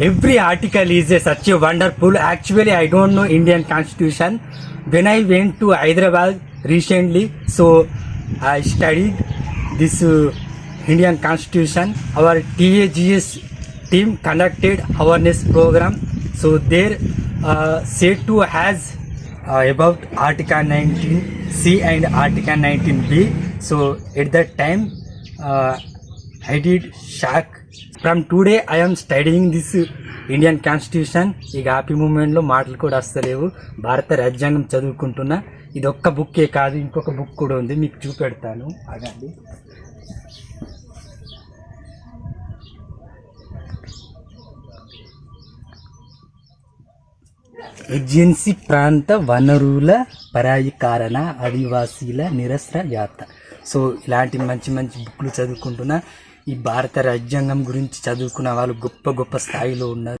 every article is a, such a wonderful. Actually, I don't know Indian Constitution. When I went to Hyderabad recently, so I studied this uh, Indian Constitution. Our TAGS team conducted awareness program. So there, uh, said to has uh, about Article 19C and Article 19B. So at that time, uh, I did shock. From today, I am studying this Indian constitution ఇక happy మూమెంట్లో మాటలు కూడా వస్తలేవు. భారత రాజ్యాంగం చదువుకుంటున్నా. ఇది ఒక్క బుక్కే కాదు ఇంకొక బుక్ కూడా ఉంది. మీకు చూపెడతాను. అదండి ఏజెన్సీ ప్రాంత వనరుల పరాయీకరణ ఆదివాసీల నిరస్ర యాత్ర. సో ఇలాంటి మంచి మంచి బుక్లు చదువుకుంటున్నా. ఈ భారత రాజ్యాంగం గురించి చదువుకున్న వాళ్ళు గొప్ప గొప్ప స్థాయిలో ఉన్నారు.